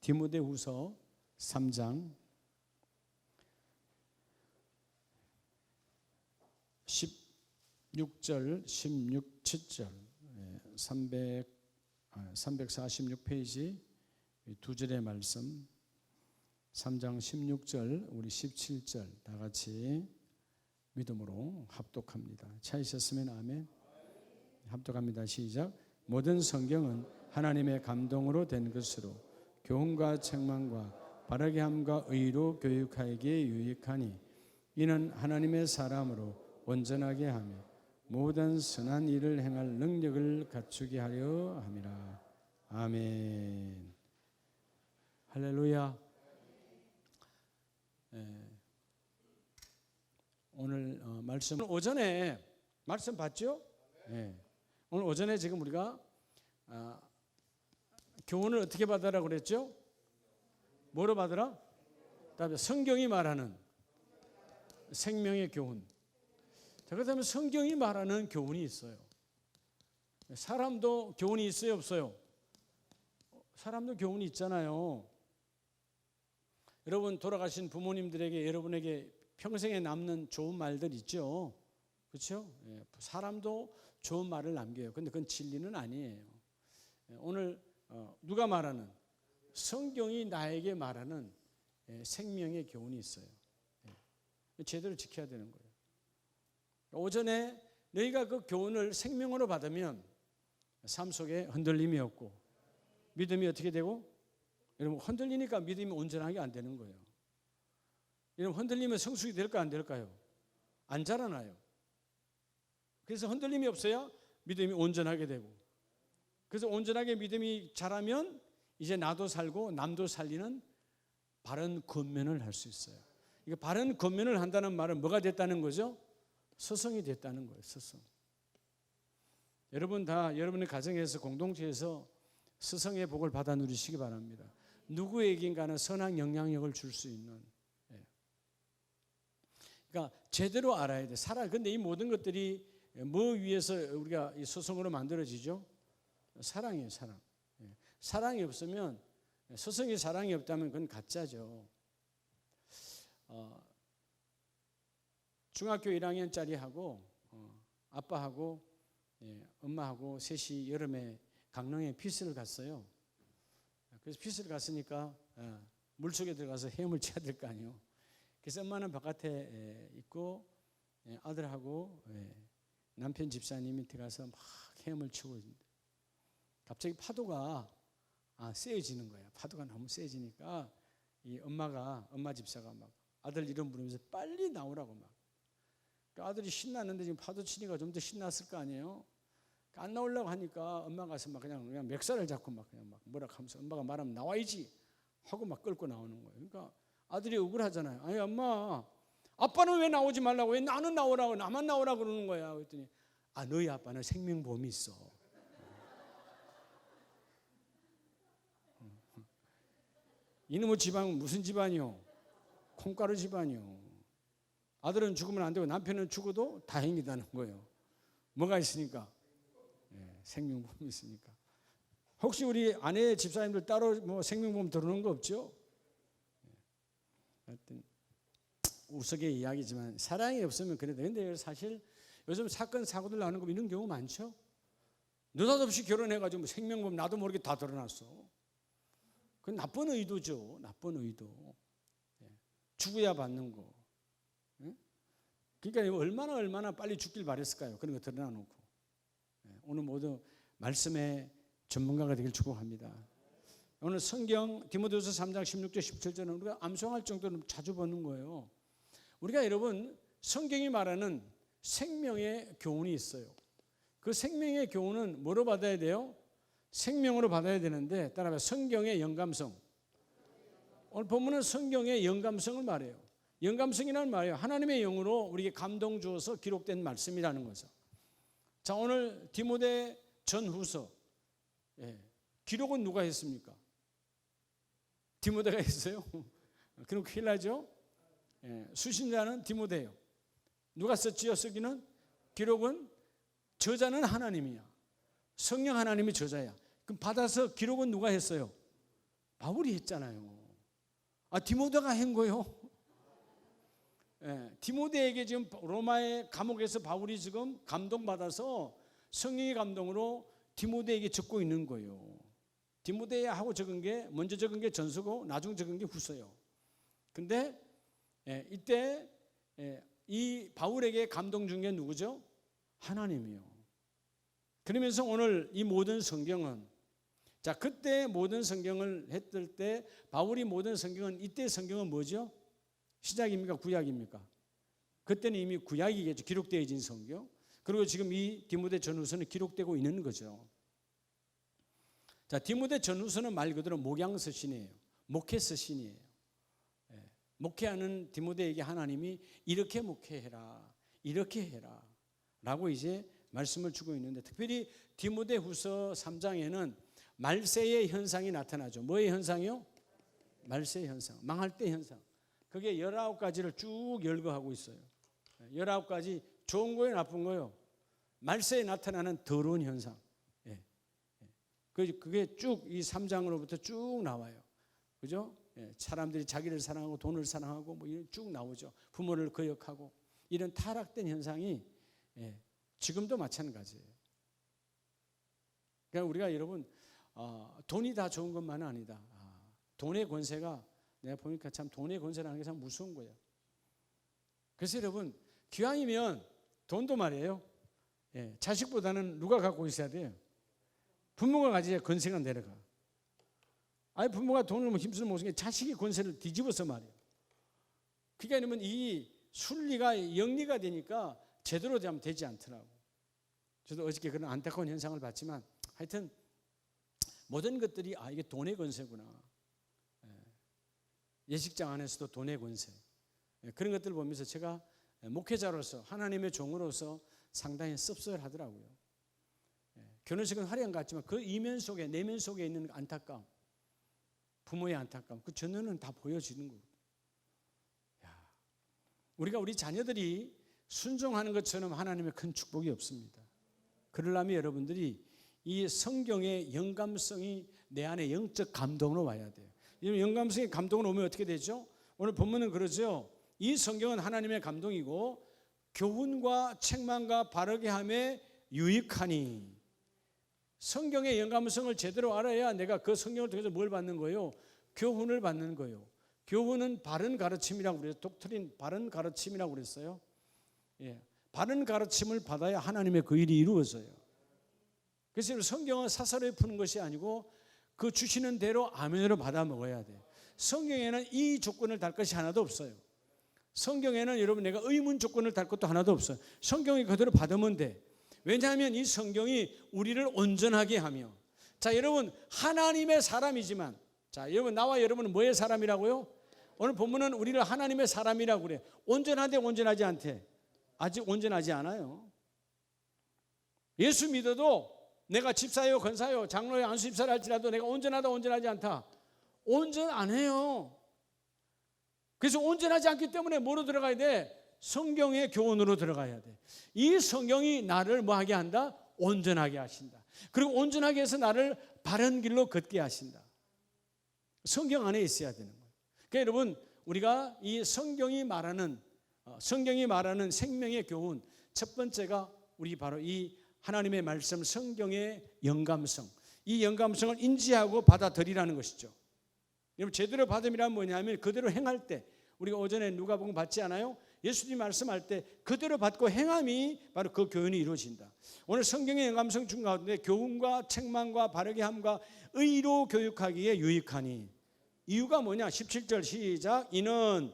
디모데후서 3장 16절, 16, 7절, 300, 346페이지 두 절의 말씀, 3장 16절, 우리 17절 다 같이 믿음으로 합독합니다. 찾으셨으면 아멘. 합독합니다. 시작. 모든 성경은 하나님의 감동으로 된 것으로 교훈과 책망과 바르게 함과 의로 교육하기에 유익하니 이는 하나님의 사람으로 온전하게 하며 모든 선한 일을 행할 능력을 갖추게 하려 함이라. 아멘. 할렐루야. 예. 오늘 어, 말씀 오전에 말씀 봤죠? 예. 오늘 오전에 지금 우리가 아, 교훈을 어떻게 받으라 그랬죠? 뭐로 받으라? 다음에 성경이 말하는 생명의 교훈. 자, 그렇다면 성경이 말하는 교훈이 있어요. 사람도 교훈이 있어요, 없어요? 사람도 교훈이 있잖아요. 여러분 돌아가신 부모님들에게 여러분에게 평생에 남는 좋은 말들 있죠. 그렇죠? 예, 사람도 좋은 말을 남겨요. 근데 그건 진리는 아니에요. 예, 오늘 어, 누가 말하는 성경이 나에게 말하는 예, 생명의 교훈이 있어요. 예, 제대로 지켜야 되는 거예요. 오전에 너희가 그 교훈을 생명으로 받으면 삶 속에 흔들림이 없고 믿음이 어떻게 되고 여러분 흔들리니까 믿음이 온전하게 안 되는 거예요. 여러분 흔들리면 성숙이 될까 안 될까요? 안 자라나요. 그래서 흔들림이 없어야 믿음이 온전하게 되고 그래서 온전하게 믿음이 자라면 이제 나도 살고 남도 살리는 바른 권면을 할 수 있어요. 이게 바른 권면을 한다는 말은 뭐가 됐다는 거죠? 서성이 됐다는 거예요. 서성. 여러분 다 여러분의 가정에서 공동체에서 스성의 복을 받아 누리시기 바랍니다. 누구에겐가는 선한 영향력을 줄 수 있는. 예. 그러니까 제대로 알아야 돼. 살아. 근데 이 모든 것들이 뭐 위해서 우리가 이 소송으로 만들어지죠? 사랑이에요, 사랑. 예. 사랑이 없으면 소송이 사랑이 없다면 그건 가짜죠. 어, 중학교 1학년짜리 하고 어, 아빠하고 예, 엄마하고 셋이 여름에 강릉에 피스를 갔어요. 그래서 피스를 갔으니까 어, 물속에 들어가서 헤엄을 쳐야 될 거 아니에요. 그래서 엄마는 바깥에 에, 있고 예, 아들하고 예, 남편 집사님 밑에 가서 막 헤엄을 치고 있는데 갑자기 파도가 아, 세지는 거야. 파도가 너무 세지니까 이 엄마가 엄마 집사가 막 아들 이름 부르면서 빨리 나오라고 막. 그 아들이 신났는데 지금 파도 치니까 좀 더 신났을 거 아니에요. 안 나오려고 하니까 엄마가 가서 막 그냥 그냥 멱살을 잡고 막 그냥 막 뭐라 하면서 엄마가 말하면 나와야지 하고 막 끌고 나오는 거예요. 그러니까 아들이 억울하잖아요. 아니 엄마, 아빠는 왜 나오지 말라고 왜 나는 나오라고 나만 나오라 고 그러는 거야. 그랬더니 아 너희 아빠는 생명보험이 있어. 이놈의 집안 무슨 집안이요? 콩가루 집안이요. 아들은 죽으면 안 되고 남편은 죽어도 다행이다는 거예요. 뭐가 있으니까? 네, 생명보험이 있으니까. 혹시 우리 아내 집사님들 따로 뭐 생명보험 들어오는 거 없죠? 네. 하여튼 우스개 이야기지만 사랑이 없으면 그래도 근데 사실 요즘 사건 사고들 나는 거 이런 경우 많죠? 느닷없이 결혼해가지고 뭐 생명보험 나도 모르게 다 드러났어. 그건 나쁜 의도죠. 나쁜 의도. 예. 죽어야 받는 거. 예? 그러니까 얼마나 얼마나 빨리 죽길 바랬을까요? 그런 거 드러나놓고. 예. 오늘 모두 말씀의 전문가가 되길 축복합니다. 오늘 성경 디모데후서 3장 16절 17절은 우리가 암송할 정도로 자주 보는 거예요. 우리가 여러분 성경이 말하는 생명의 교훈이 있어요. 그 생명의 교훈은 뭐로 받아야 돼요? 생명으로 받아야 되는데 따라서 성경의 영감성. 오늘 본문은 성경의 영감성을 말해요. 영감성이라는 말이에요. 하나님의 영으로 우리에게 감동 주어서 기록된 말씀이라는 거죠. 자 오늘 디모데 전후서 예, 기록은 누가 했습니까? 디모데가 했어요. 그럼 큰일 나죠? 예, 수신자는 디모데예요. 누가 썼지요? 쓰기는 기록은 저자는 하나님이야. 성령 하나님이 저자야. 그럼 받아서 기록은 누가 했어요? 바울이 했잖아요. 아 디모데가 한 거요. 예, 디모데에게 지금 로마의 감옥에서 바울이 지금 감동받아서 성령의 감동으로 디모데에게 적고 있는 거예요. 디모데에 하고 적은 게 먼저 적은 게 전서고 나중 적은 게 후서요. 근데 예, 이때 예, 이 바울에게 감동 준 게 누구죠? 하나님이요. 그러면서 오늘 이 모든 성경은 자 그때 모든 성경을 했을 때 바울이 모든 성경은 이때 성경은 뭐죠? 시작입니까? 구약입니까? 그때는 이미 구약이겠죠. 기록되어진 성경. 그리고 지금 이 디모데 전후서는 기록되고 있는 거죠. 자, 디모데 전후서는 말 그대로 목양서신이에요. 목회서신이에요. 예, 목회하는 디모데에게 하나님이 이렇게 목회해라. 이렇게 해라. 라고 이제 말씀을 주고 있는데 특별히 디모데 후서 3장에는 말세의 현상이 나타나죠. 뭐의 현상이요? 말세 현상. 망할 때 현상. 그게 19가지를 쭉 열거하고 있어요. 19가지 좋은 거예요, 나쁜 거예요? 말세에 나타나는 더러운 현상. 예. 예. 그- 그게 쭉 이 3장으로부터 쭉 나와요. 그죠? 예. 사람들이 자기를 사랑하고 돈을 사랑하고 뭐 이런 쭉 나오죠. 부모를 거역하고 이런 타락된 현상이 예. 지금도 마찬가지예요. 그러니까 우리가 여러분 어, 돈이 다 좋은 것만은 아니다. 아, 돈의 권세가 내가 보니까 참 돈의 권세라는 게 참 무서운 거예요. 그래서 여러분 기왕이면 돈도 말이에요. 예, 자식보다는 누가 갖고 있어야 돼요? 부모가 가져야 권세가 내려가. 아니 부모가 돈을 뭐 힘쓰는 모습에 자식이 권세를 뒤집어서 말이에요. 그게 아니면 이 순리가 영리가 되니까 제대로 되면 되지 않더라고. 저도 어저께 그런 안타까운 현상을 봤지만 하여튼 모든 것들이 아 이게 돈의 권세구나. 예. 예식장 안에서도 돈의 권세. 예, 그런 것들을 보면서 제가 목회자로서 하나님의 종으로서 상당히 씁쓸하더라고요. 예, 결혼식은 화려한 것 같지만 그 이면 속에 내면 속에 있는 안타까움, 부모의 안타까움, 그 전면은 다 보여지는 거예요. 야, 우리가 우리 자녀들이 순종하는 것처럼 하나님의 큰 축복이 없습니다. 그러려면 여러분들이 이 성경의 영감성이 내 안에 영적 감동으로 와야 돼요. 이 영감성의 감동으로 오면 어떻게 되죠? 오늘 본문은 그러죠. 이 성경은 하나님의 감동이고 교훈과 책망과 바르게 함에 유익하니 성경의 영감성을 제대로 알아야 내가 그 성경을 통해서 뭘 받는 거예요? 교훈을 받는 거예요. 교훈은 바른 가르침이라고 그래요. 독트린 바른 가르침이라고 그랬어요. 예. 바른 가르침을 받아야 하나님의 그 일이 이루어져요. 그래서 성경은 사설에 푸는 것이 아니고 그 주시는 대로 아멘으로 받아 먹어야 돼. 성경에는 이 조건을 달 것이 하나도 없어요. 성경에는 여러분 내가 의문 조건을 달 것도 하나도 없어요. 성경이 그대로 받으면 돼. 왜냐하면 이 성경이 우리를 온전하게 하며 자 여러분 하나님의 사람이지만 자 여러분 나와 여러분은 뭐의 사람이라고요? 오늘 본문은 우리를 하나님의 사람이라고 그래. 온전하대 온전하지 않대. 아직 온전하지 않아요. 예수 믿어도 내가 집사요, 권사요, 장로요, 안수집사를 할지라도 내가 온전하다, 온전하지 않다. 온전 안 해요. 그래서 온전하지 않기 때문에 뭐로 들어가야 돼? 성경의 교훈으로 들어가야 돼. 이 성경이 나를 뭐 하게 한다? 온전하게 하신다. 그리고 온전하게 해서 나를 바른 길로 걷게 하신다. 성경 안에 있어야 되는 거예요. 그러니까 여러분, 우리가 이 성경이 말하는 어, 성경이 말하는 생명의 교훈 첫 번째가 우리 바로 이 하나님의 말씀 성경의 영감성 이 영감성을 인지하고 받아들이라는 것이죠. 여러분 제대로 받음이란 뭐냐면 그대로 행할 때 우리가 오전에 누가복음 받지 않아요? 예수님 말씀할 때 그대로 받고 행함이 바로 그 교훈이 이루어진다. 오늘 성경의 영감성 중 가운데 교훈과 책망과 바르게 함과 의로 교육하기에 유익하니 이유가 뭐냐? 17절 시작 이는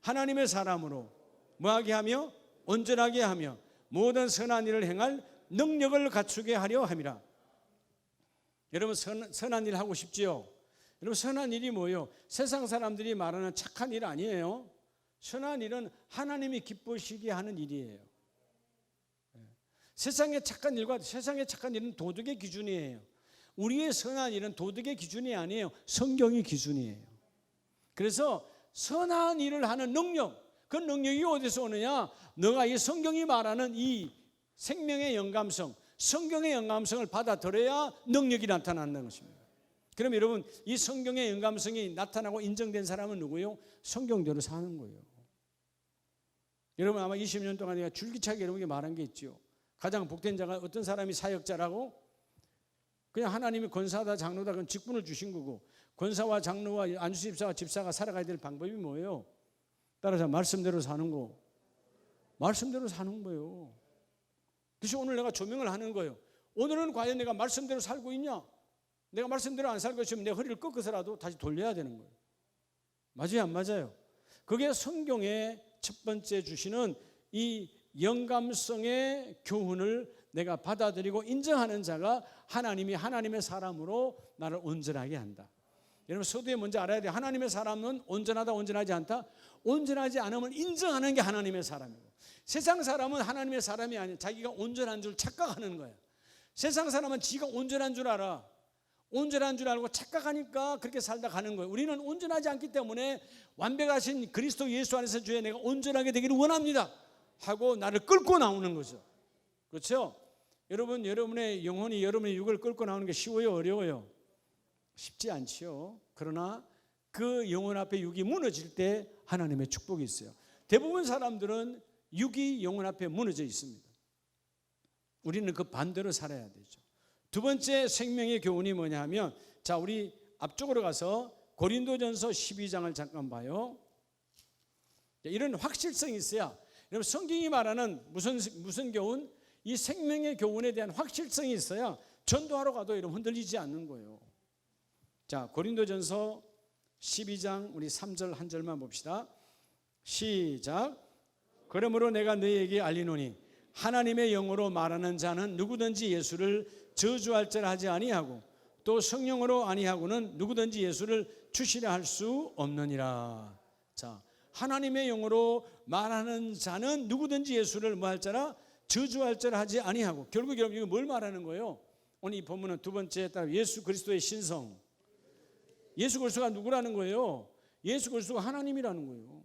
하나님의 사람으로 뭐하게 하며 온전하게 하며 모든 선한 일을 행할 능력을 갖추게 하려 함이라. 여러분 선, 선한 일 하고 싶지요? 여러분 선한 일이 뭐예요? 세상 사람들이 말하는 착한 일 아니에요. 선한 일은 하나님이 기쁘시게 하는 일이에요. 예. 세상의 착한 일과 세상의 착한 일은 도덕의 기준이에요. 우리의 선한 일은 도덕의 기준이 아니에요. 성경의 기준이에요. 그래서 선한 일을 하는 능력, 그 능력이 어디서 오느냐? 너가 이 성경이 말하는 이 생명의 영감성, 성경의 영감성을 받아들여야 능력이 나타나는 것입니다. 그럼 여러분 이 성경의 영감성이 나타나고 인정된 사람은 누구요? 성경대로 사는 거예요. 여러분 아마 20년 동안 내가 줄기차게 여러분에게 말한 게 있죠. 가장 복된 자가 어떤 사람이 사역자라고 그냥 하나님이 권사다 장로다 그건 직분을 주신 거고 권사와 장로와 안수집사와 집사가 살아가야 될 방법이 뭐예요? 따라서 말씀대로 사는 거. 말씀대로 사는 거예요. 그래서 오늘 내가 조명을 하는 거예요. 오늘은 과연 내가 말씀대로 살고 있냐? 내가 말씀대로 안 살고 있으면 내 허리를 꺾어서라도 다시 돌려야 되는 거예요. 맞아요, 안 맞아요? 그게 성경의 첫 번째 주시는 이 영감성의 교훈을 내가 받아들이고 인정하는 자가 하나님이 하나님의 사람으로 나를 온전하게 한다. 여러분 서두에 먼저 알아야 돼. 하나님의 사람은 온전하다, 온전하지 않다. 온전하지 않으면 인정하는 게 하나님의 사람이고 세상 사람은 하나님의 사람이 아니야. 자기가 온전한 줄 착각하는 거야. 세상 사람은 지가 온전한 줄 알아. 온전한 줄 알고 착각하니까 그렇게 살다 가는 거예요. 우리는 온전하지 않기 때문에 완벽하신 그리스도 예수 안에서 주의 내가 온전하게 되기를 원합니다. 하고 나를 끌고 나오는 거죠. 그렇죠? 여러분, 여러분의 영혼이 여러분의 육을 끌고 나오는 게 쉬워요, 어려워요? 쉽지 않지요. 그러나 그 영혼 앞에 육이 무너질 때 하나님의 축복이 있어요. 대부분 사람들은 육이 영혼 앞에 무너져 있습니다. 우리는 그 반대로 살아야 되죠. 두 번째 생명의 교훈이 뭐냐 하면 자, 우리 앞쪽으로 가서 고린도전서 12장을 잠깐 봐요. 이런 확실성이 있어야 여러분 성경이 말하는 무슨 무슨 교훈? 이 생명의 교훈에 대한 확실성이 있어야 전도하러 가도 여러분 흔들리지 않는 거예요. 자, 고린도전서 12장 우리 3절 한 절만 봅시다. 시작. 그러므로 내가 너희에게 알리노니 하나님의 영으로 말하는 자는 누구든지 예수를 저주할 줄 하지 아니하고 또 성령으로 아니하고는 누구든지 예수를 주시려 할수 없느니라. 자, 하나님의 영으로 말하는 자는 누구든지 예수를 뭐 할 자라 저주할 줄 하지 아니하고 결국 여러분 이거 뭘 말하는 거예요? 오늘 이 본문은 두 번째 따라 예수 그리스도의 신성. 예수 그리스도가 누구라는 거예요? 예수 그리스도가 하나님이라는 거예요.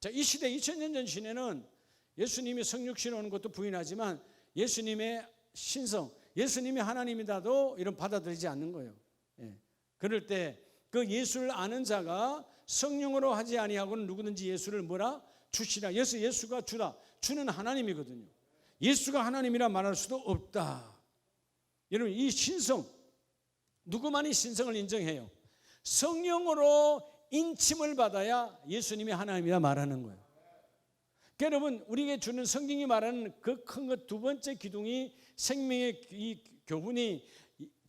자, 이 시대 2000년 전 시대는 예수님이 성육신 오는 것도 부인하지만 예수님의 신성, 예수님이 하나님이다도 이런 받아들이지 않는 거예요. 예. 그럴 때 그 예수를 아는 자가 성령으로 하지 아니하고는 누구든지 예수를 뭐라 주시라. 예수 예수가 주다. 주는 하나님이거든요. 예수가 하나님이라 말할 수도 없다. 여러분 이 신성 누구만이 신성을 인정해요? 성령으로 인침을 받아야 예수님이 하나님이라 말하는 거예요. 그러니까 여러분 우리에게 주는 성경이 말하는 그 큰 것 두 번째 기둥이 생명의 이 교훈이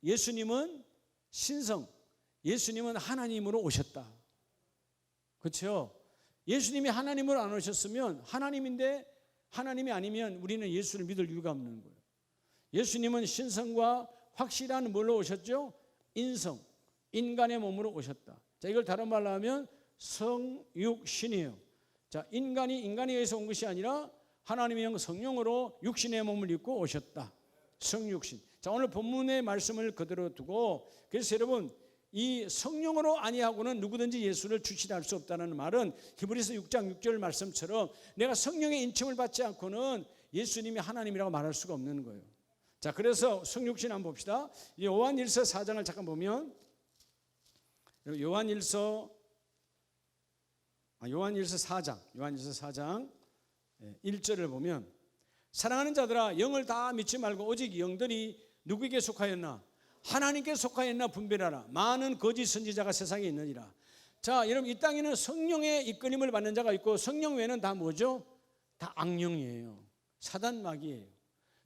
예수님은 신성, 예수님은 하나님으로 오셨다. 그렇죠? 예수님이 하나님으로 안 오셨으면 하나님인데 하나님이 아니면 우리는 예수를 믿을 이유가 없는 거예요. 예수님은 신성과 확실한 뭘로 오셨죠? 인성, 인간의 몸으로 오셨다. 자, 이걸 다른 말로 하면 성육신이에요. 자, 인간이 인간에 의해서 온 것이 아니라 하나님의 영 성령으로 육신의 몸을 입고 오셨다. 성육신. 자, 오늘 본문의 말씀을 그대로 두고 그래서 여러분 이 성령으로 아니하고는 누구든지 예수를 주시라 할수 없다는 말은 히브리서 6장 6절 말씀처럼 내가 성령의 인침을 받지 않고는 예수님이 하나님이라고 말할 수가 없는 거예요. 자, 그래서 성육신 한번 봅시다. 요한일서 4장을 잠깐 보면 요한일서 아, 요한일서 4장, 요한일서 4장 1절을 보면 사랑하는 자들아 영을 다 믿지 말고 오직 영들이 누구에게 속하였나? 하나님께 속하였나 분별하라. 많은 거짓 선지자가 세상에 있느니라. 자 여러분 이 땅에는 성령의 이끌림을 받는 자가 있고 성령 외에는 다 뭐죠? 다 악령이에요. 사단 마귀예요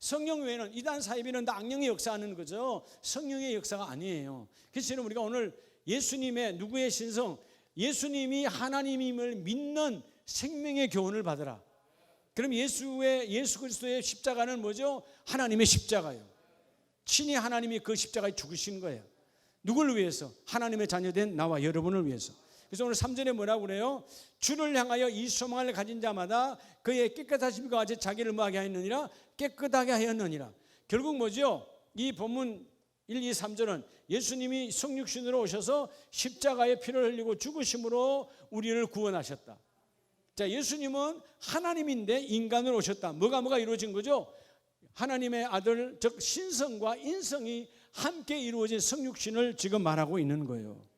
성령 외에는 이단 사이비는 다 악령의 역사하는 거죠 성령의 역사가 아니에요 그래서 우리가 오늘 예수님의 누구의 신성 예수님이 하나님임을 믿는 생명의 교훈을 받으라. 그럼 예수의 예수 그리스도의 십자가는 뭐죠? 하나님의 십자가예요. 친히 하나님이 그 십자가에 죽으신 거예요. 누구를 위해서? 하나님의 자녀된 나와 여러분을 위해서. 그래서 오늘 3절에 뭐라고 그래요? 주를 향하여 이 소망을 가진 자마다 그의 깨끗하심과 같이 자기를 뭐하게 하였느니라? 깨끗하게 하였느니라. 결국 뭐죠? 이 본문 1, 2, 3절은 예수님이 성육신으로 오셔서 십자가에 피를 흘리고 죽으심으로 우리를 구원하셨다. 자, 예수님은 하나님인데 인간으로 오셨다. 뭐가 뭐가 이루어진 거죠? 하나님의 아들, 즉 신성과 인성이 함께 이루어진 성육신을 지금 말하고 있는 거예요.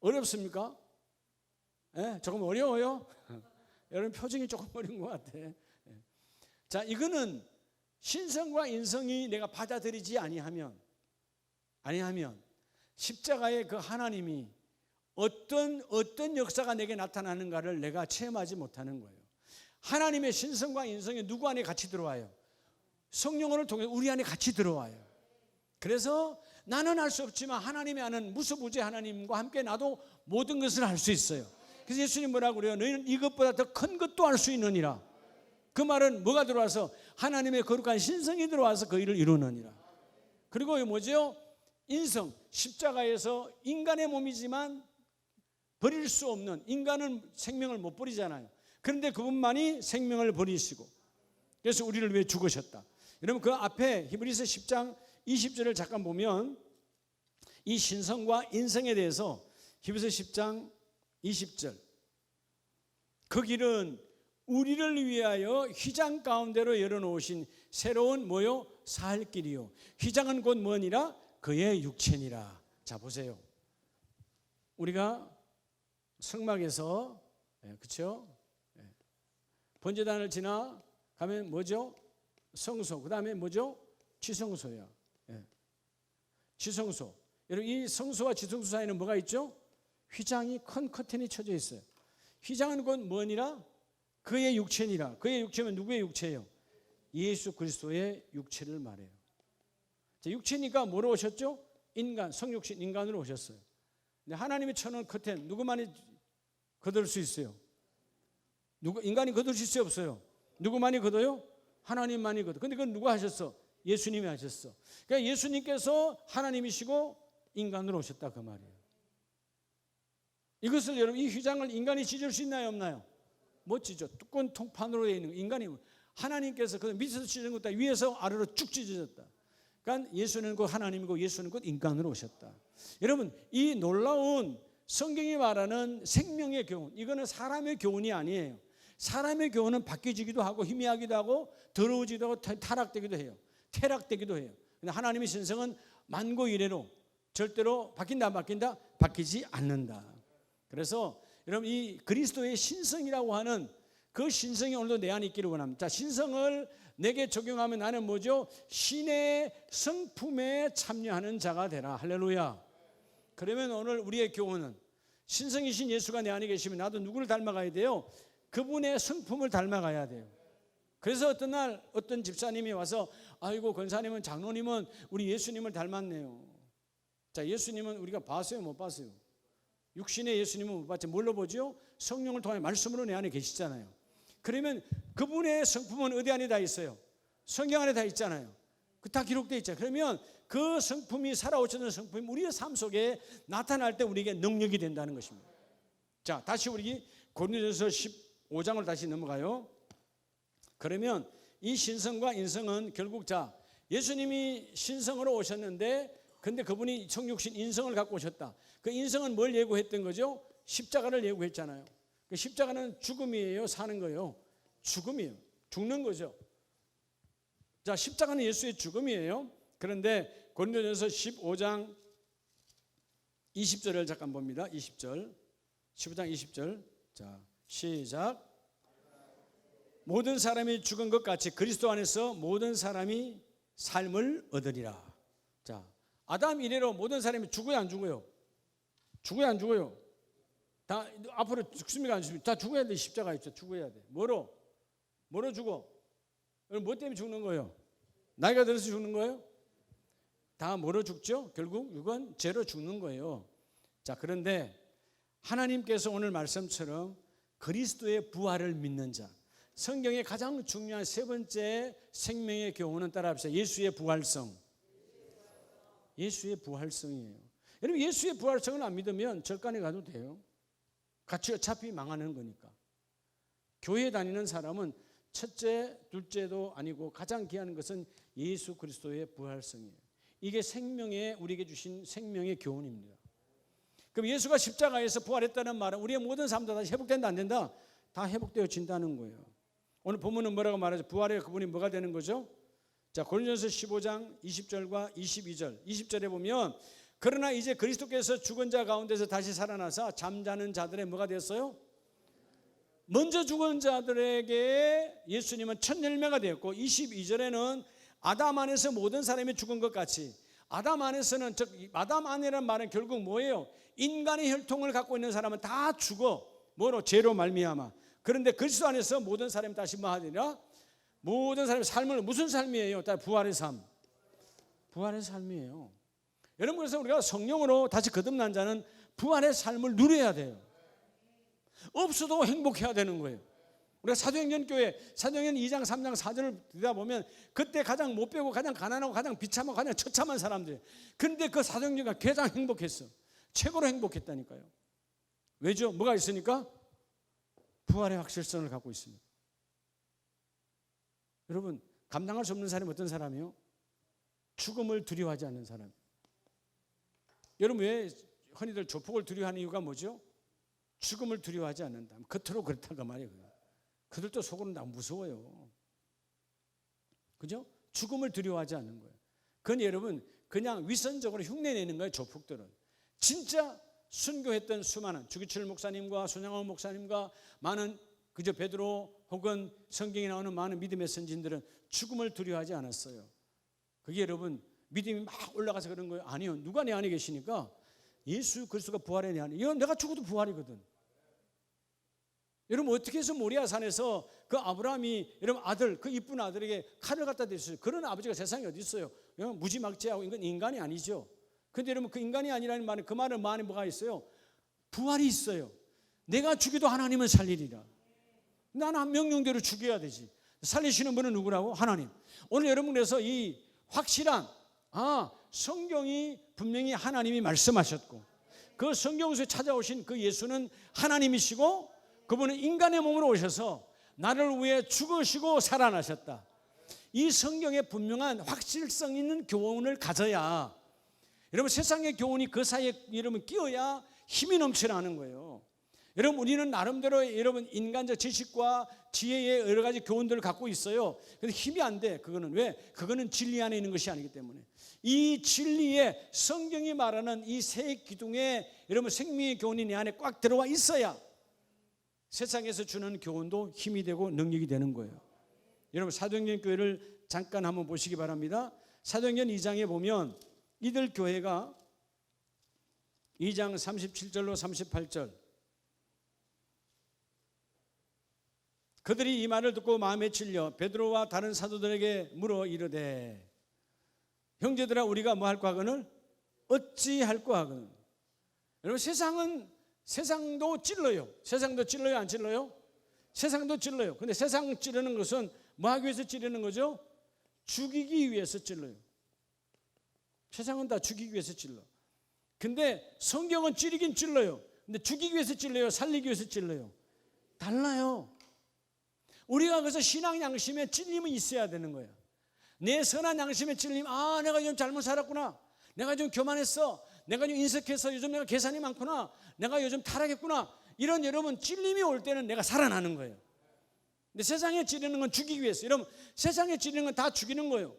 어렵습니까? 예, 조금 어려워요. 여러분 표정이 조금 어려운 것 같아. 예. 자, 이거는 신성과 인성이 내가 받아들이지 아니하면 아니하면 십자가의 그 하나님이 어떤 어떤 역사가 내게 나타나는가를 내가 체험하지 못하는 거예요. 하나님의 신성과 인성이 누구 안에 같이 들어와요? 성령을 통해 우리 안에 같이 들어와요. 그래서 나는 할수 없지만 하나님이 아는 무소부재 하나님과 함께 나도 모든 것을 할 수 있어요. 그래서 예수님 뭐라고 그래요? 너희는 이것보다 더 큰 것도 할 수 있느니라. 그 말은 뭐가 들어와서 하나님의 거룩한 신성이 들어와서 그 일을 이루느니라. 그리고 이 뭐죠? 인성 십자가에서 인간의 몸이지만 버릴 수 없는 인간은 생명을 못 버리잖아요. 그런데 그분만이 생명을 버리시고 그래서 우리를 위해 죽으셨다. 여러분 그 앞에 히브리서 10장 20절을 잠깐 보면 이 신성과 인성에 대해서 히브리서 10장 20절. 그 길은 우리를 위하여 휘장 가운데로 열어놓으신 새로운 뭐요 살 길이요. 휘장은 곧 뭐니라? 그의 육체니라. 자 보세요. 우리가 성막에서 예, 그렇죠 번제단을 지나 가면 뭐죠? 성소 그 다음에 뭐죠? 지성소야 예. 지성소 여러분 이 성소와 지성소 사이에는 뭐가 있죠 휘장이 큰 커튼이 쳐져 있어요 휘장은 곧 뭐니라 그의 육체니라. 그의 육체면 누구의 육체예요? 예수 그리스도의 육체를 말해요. 자, 육체니까 뭐로 오셨죠? 인간, 성육신 인간으로 오셨어요. 근데 하나님이 쳐놓은 커튼 누구만이 거둘 수 있어요? 누구 인간이 거둘 수 있어요, 없어요? 누구만이 거둬요? 하나님만이 거둬. 근데 그건 누가 하셨어? 예수님이 하셨어. 그러니까 예수님께서 하나님이시고 인간으로 오셨다 그 말이에요. 이것을 여러분 이 휘장을 인간이 찢을 수 있나요, 없나요? 못 찢어. 두꺼운 통판으로 되어 있는 거. 인간이 하나님께서 그 밑에서 찢은 것도 위에서 아래로 쭉 찢어졌다. 그러니까 예수는 곧 하나님이고 예수는 곧 인간으로 오셨다. 여러분 이 놀라운 성경이 말하는 생명의 교훈 이거는 사람의 교훈이 아니에요. 사람의 교훈은 바뀌지기도 하고 희미하기도 하고 더러워지기도 하고 타락되기도 해요. 퇴락되기도 해요. 근데 하나님의 신성은 만고 이래로 절대로 바뀐다 안 바뀐다 바뀌지 않는다. 그래서 여러분 이 그리스도의 신성이라고 하는 그 신성이 오늘도 내 안에 있기를 원합니다. 자, 신성을 내게 적용하면 나는 뭐죠? 신의 성품에 참여하는 자가 되라. 할렐루야. 그러면 오늘 우리의 교훈은 신성이신 예수가 내 안에 계시면 나도 누구를 닮아가야 돼요? 그분의 성품을 닮아가야 돼요. 그래서 어떤 날 어떤 집사님이 와서 아이고 권사님은 장로님은 우리 예수님을 닮았네요. 자, 예수님은 우리가 봤어요, 못 봤어요? 육신의 예수님은 못 봤지 뭘로 보죠? 성령을 통해 말씀으로 내 안에 계시잖아요. 그러면 그분의 성품은 어디 안에 다 있어요? 성경 안에 다 있잖아요. 그 다 기록되어 있잖아요. 그러면 그 성품이 살아오시는 성품이 우리의 삶 속에 나타날 때 우리에게 능력이 된다는 것입니다. 자, 다시 우리 고린도전서 15장을 다시 넘어가요. 그러면 이 신성과 인성은 결국 자 예수님이 신성으로 오셨는데 근데 그분이 성육신 인성을 갖고 오셨다. 그 인성은 뭘 예고했던 거죠? 십자가를 예고했잖아요. 그 십자가는 죽음이에요, 사는 거예요. 죽음이에요. 죽는 거죠. 자, 십자가는 예수의 죽음이에요. 그런데 고린도전서 15장 20절을 잠깐 봅니다. 20절. 15장 20절. 자, 시작. 모든 사람이 죽은 것 같이 그리스도 안에서 모든 사람이 삶을 얻으리라. 자, 아담 이래로 모든 사람이 죽어요, 안 죽어요? 죽어요, 안 죽어요? 다 앞으로 죽습니까, 안 죽습니까? 다 죽어야 돼, 십자가 있죠. 죽어야 돼. 뭐로? 뭐로 죽어? 뭐 때문에 죽는 거예요? 나이가 들어서 죽는 거예요? 다 뭐로 죽죠? 결국 이건 죄로 죽는 거예요. 자, 그런데 하나님께서 오늘 말씀처럼 그리스도의 부활을 믿는 자, 성경의 가장 중요한 세 번째 생명의 교훈은 따라합시다. 예수의 부활성. 예수의 부활성이에요. 여러분 예수의 부활성을 안 믿으면 절간에 가도 돼요. 같이 어차피 망하는 거니까. 교회 다니는 사람은 첫째, 둘째도 아니고 가장 귀한 것은 예수 그리스도의 부활성이에요. 이게 생명의 우리에게 주신 생명의 교훈입니다. 그럼 예수가 십자가에서 부활했다는 말은 우리의 모든 삶도 다시 회복된다 안 된다? 다 회복되어진다는 거예요. 오늘 본문은 뭐라고 말하죠? 부활의 그분이 뭐가 되는 거죠? 자, 고린도전서 15장 20절과 22절. 20절에 보면 그러나 이제 그리스도께서 죽은 자 가운데서 다시 살아나사 잠자는 자들의 뭐가 됐어요? 먼저 죽은 자들에게 예수님은 첫 열매가 되었고 22절에는 아담 안에서 모든 사람이 죽은 것 같이 아담 안에서는 즉 아담 안이라는 말은 결국 뭐예요? 인간의 혈통을 갖고 있는 사람은 다 죽어. 뭐로 죄로 말미암아. 그런데 그리스도 안에서 모든 사람이 다시 뭐 하리라? 모든 사람의 삶을 무슨 삶이에요? 다 부활의 삶. 부활의 삶이에요. 여러분 그래서 우리가 성령으로 다시 거듭난 자는 부활의 삶을 누려야 돼요. 없어도 행복해야 되는 거예요. 우리가 사도행전 교회 사도행전 2장 3장 4절을 듣다 보면 그때 가장 못 배고 가장 가난하고 가장 비참하고 가장 처참한 사람들. 근데 그 사도행전가 가장 행복했어. 최고로 행복했다니까요. 왜죠? 뭐가 있으니까 부활의 확실성을 갖고 있습니다. 여러분 감당할 수 없는 사람이 어떤 사람이요? 죽음을 두려워하지 않는 사람. 여러분 왜 흔히들 조폭을 두려워하는 이유가 뭐죠? 죽음을 두려워하지 않는다. 겉으로 그렇다가 말이에요. 그들도 속으로 나 무서워요. 그죠? 죽음을 두려워하지 않는 거예요. 그건 여러분 그냥 위선적으로 흉내내는 거예요. 조폭들은 진짜 순교했던 수많은 주기철 목사님과 손양호 목사님과 많은 그저 베드로 혹은 성경에 나오는 많은 믿음의 선진들은 죽음을 두려워하지 않았어요. 그게 여러분 믿음이 막 올라가서 그런 거예요. 아니요. 누가 내 안에 계시니까 예수 그리스도가 부활의 내 안에. 이건 내가 죽어도 부활이거든. 여러분 어떻게 해서 모리아 산에서 그 아브라함이 여러분 아들 그 이쁜 아들에게 칼을 갖다 댔어요. 그런 아버지가 세상에 어디 있어요? 무지막지하고 이건 인간이 아니죠. 근데 여러분 그 인간이 아니라는 말은 그 말은 많이 뭐가 있어요? 부활이 있어요. 내가 죽여도 하나님은 살리리라. 나는 명령대로 죽여야 되지. 살리시는 분은 누구라고? 하나님. 오늘 여러분 그래서 이 확실한 아 성경이 분명히 하나님이 말씀하셨고 그 성경에서 찾아오신 그 예수는 하나님이시고 그분은 인간의 몸으로 오셔서 나를 위해 죽으시고 살아나셨다. 이 성경에 분명한 확실성 있는 교훈을 가져야 여러분 세상의 교훈이 그 사이에 여러분 끼어야 힘이 넘쳐나는 거예요. 여러분 우리는 나름대로 여러분 인간적 지식과 지혜의 여러 가지 교훈들을 갖고 있어요. 근데 힘이 안 돼. 그거는 왜? 그거는 진리 안에 있는 것이 아니기 때문에. 이 진리에 성경이 말하는 이 세 기둥에 여러분 생명의 교훈이 내 안에 꽉 들어와 있어야 세상에서 주는 교훈도 힘이 되고 능력이 되는 거예요. 여러분 사도행전 교회를 잠깐 한번 보시기 바랍니다. 사도행전 2장에 보면 이들 교회가 2장 37절로 38절 그들이 이 말을 듣고 마음에 찔려 베드로와 다른 사도들에게 물어 이르되 형제들아 우리가 뭐 할까 하거늘 어찌 할까 하거늘 여러분 세상은 세상도 찔러요. 세상도 찔러요 안 찔러요? 세상도 찔러요. 근데 세상 찌르는 것은 뭐 하기 위해서 찌르는 거죠? 죽이기 위해서 찔러요. 세상은 다 죽이기 위해서 찔러. 근데 성경은 찌르긴 찔러요. 근데 죽이기 위해서 찔러요. 살리기 위해서 찔러요. 달라요. 우리가 그래서 신앙 양심에 찔림은 있어야 되는 거예요. 내 선한 양심에 찔림, 아, 내가 좀 잘못 살았구나. 내가 좀 교만했어. 내가 좀 인색해서 요즘 내가 계산이 많구나. 내가 요즘 타락했구나. 이런 여러분 찔림이 올 때는 내가 살아나는 거예요. 근데 세상에 찌르는 건 죽이기 위해서. 여러분 세상에 찌르는 건 다 죽이는 거예요.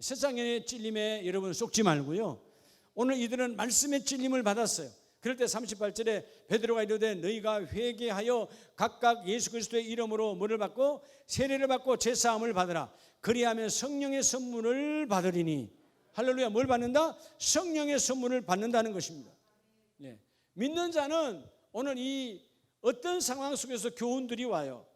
세상의 찔림에 여러분 속지 말고요. 오늘 이들은 말씀의 찔림을 받았어요. 그럴 때 38절에 베드로가 이르되 너희가 회개하여 각각 예수 그리스도의 이름으로 물을 받고 세례를 받고 제사함을 받으라. 그리하면 성령의 선물을 받으리니 할렐루야 뭘 받는다? 성령의 선물을 받는다는 것입니다. 예. 믿는 자는 오늘 이 어떤 상황 속에서 교훈들이 와요.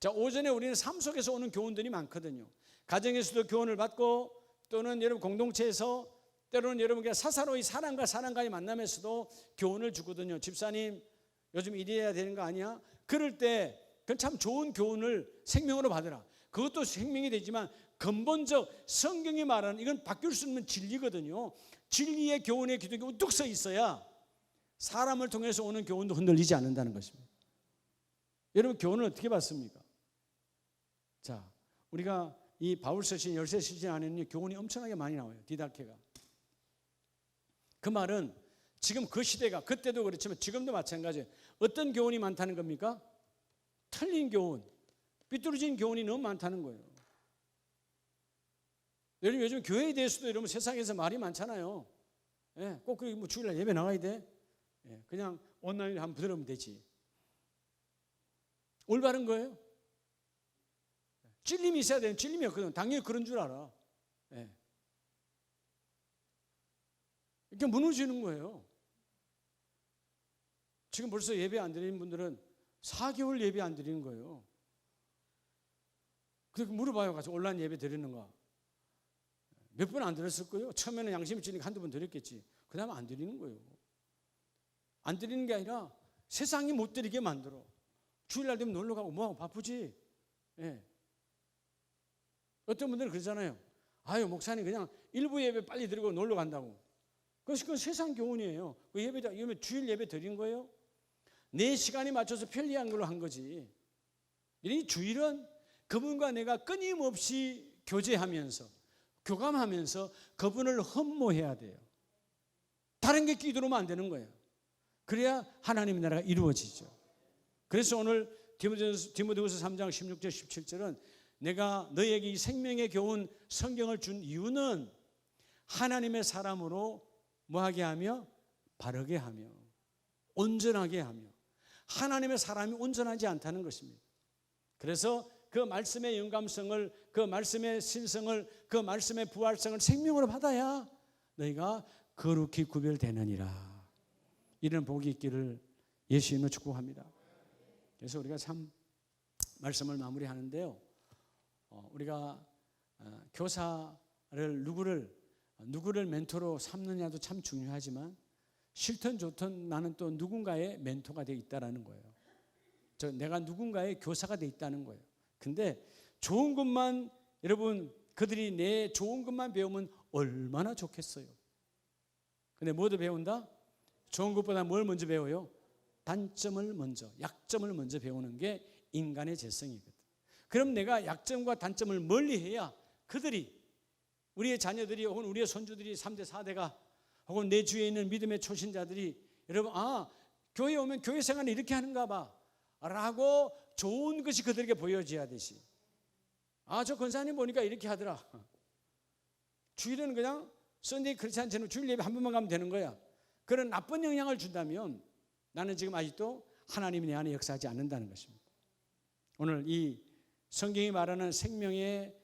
자 오전에 우리는 삶 속에서 오는 교훈들이 많거든요. 가정에서도 교훈을 받고 또는 여러분 공동체에서 때로는 여러분 그냥 사사로이 사람과 사람과의 만남에서도 교훈을 주거든요. 집사님 요즘 이래야 되는 거 아니야? 그럴 때 그건 참 좋은 교훈을 생명으로 받으라. 그것도 생명이 되지만 근본적 성경이 말하는 이건 바뀔 수 없는 진리거든요. 진리의 교훈의 기둥이 우뚝 서 있어야 사람을 통해서 오는 교훈도 흔들리지 않는다는 것입니다. 여러분 교훈을 어떻게 받습니까? 자, 우리가 이 바울 서신 열세 시즌 안에는 교훈이 엄청나게 많이 나와요. 디다케가. 그 말은 지금 그 시대가 그때도 그렇지만 지금도 마찬가지예요. 어떤 교훈이 많다는 겁니까? 틀린 교훈, 삐뚤어진 교훈이 너무 많다는 거예요. 여러분 요즘 교회에 대해서도 여러분 세상에서 말이 많잖아요. 예, 꼭 그게 뭐 주일날 예배 나가야 돼. 예, 그냥 온라인에 한번 들으면 되지. 올바른 거예요. 찔림이 있어야 되는 찔림이 없거든. 당연히 그런 줄 알아. 예. 이렇게 무너지는 거예요. 지금 벌써 예배 안 드리는 분들은 4개월 예배 안 드리는 거예요. 그렇게 물어봐요. 가서 온라인 예배 드리는가. 몇 번 안 드렸을 거예요. 처음에는 양심이 찌니까 한두 번 드렸겠지. 그 다음에 안 드리는 거예요. 안 드리는 게 아니라 세상이 못 드리게 만들어. 주일날 되면 놀러 가고 뭐 바쁘지. 예. 어떤 분들은 그러잖아요. 아유, 목사님 그냥 일부 예배 빨리 드리고 놀러 간다고. 그것이 그 세상 교훈이에요. 그 예배, 이러면 주일 예배 드린 거예요? 내 시간에 맞춰서 편리한 걸로 한 거지. 이 주일은 그분과 내가 끊임없이 교제하면서, 교감하면서 그분을 흠모해야 돼요. 다른 게 끼들어오면 안 되는 거예요. 그래야 하나님의 나라가 이루어지죠. 그래서 오늘 디모데후서 3장 16절 17절은 내가 너에게 이 생명의 교훈 성경을 준 이유는 하나님의 사람으로 뭐하게 하며 바르게 하며 온전하게 하며 하나님의 사람이 온전하지 않다는 것입니다. 그래서 그 말씀의 영감성을 그 말씀의 신성을 그 말씀의 부활성을 생명으로 받아야 너희가 거룩히 구별되느니라. 이런 복이 있기를 예수 이름으로 축복합니다. 그래서 우리가 참 말씀을 마무리하는데요. 어, 우리가 어, 교사를 누구를 누구를 멘토로 삼느냐도 참 중요하지만 싫든 좋든 나는 또 누군가의 멘토가 돼 있다라는 거예요. 저 내가 누군가의 교사가 돼 있다는 거예요. 근데 좋은 것만 여러분 그들이 내 좋은 것만 배우면 얼마나 좋겠어요. 근데 뭐도 배운다? 좋은 것보다 뭘 먼저 배워요? 단점을 먼저, 약점을 먼저 배우는 게 인간의 재성이거든. 그럼 내가 약점과 단점을 멀리 해야 그들이 우리의 자녀들이 혹은 우리의 손주들이 3대 4대가 혹은 내 주위에 있는 믿음의 초신자들이 여러분 아 교회 오면 교회 생활을 이렇게 하는가 봐. 라고 좋은 것이 그들에게 보여져야 되지. 아 저 권사님 보니까 이렇게 하더라. 주일에는 그냥 썬데이 크리스찬 저는 주일 예배 한 번만 가면 되는 거야. 그런 나쁜 영향을 준다면 나는 지금 아직도 하나님이 내 안에 역사하지 않는다는 것입니다. 오늘 이 성경이 말하는 생명의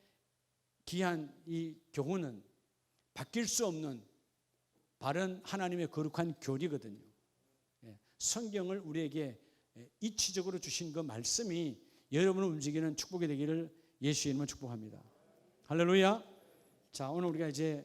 귀한 이 교훈은 바뀔 수 없는 바른 하나님의 거룩한 교리거든요. 예, 성경을 우리에게 이치적으로 주신 그 말씀이 여러분을 움직이는 축복이 되기를 예수 이름으로 축복합니다. 할렐루야. 자, 오늘 우리가 이제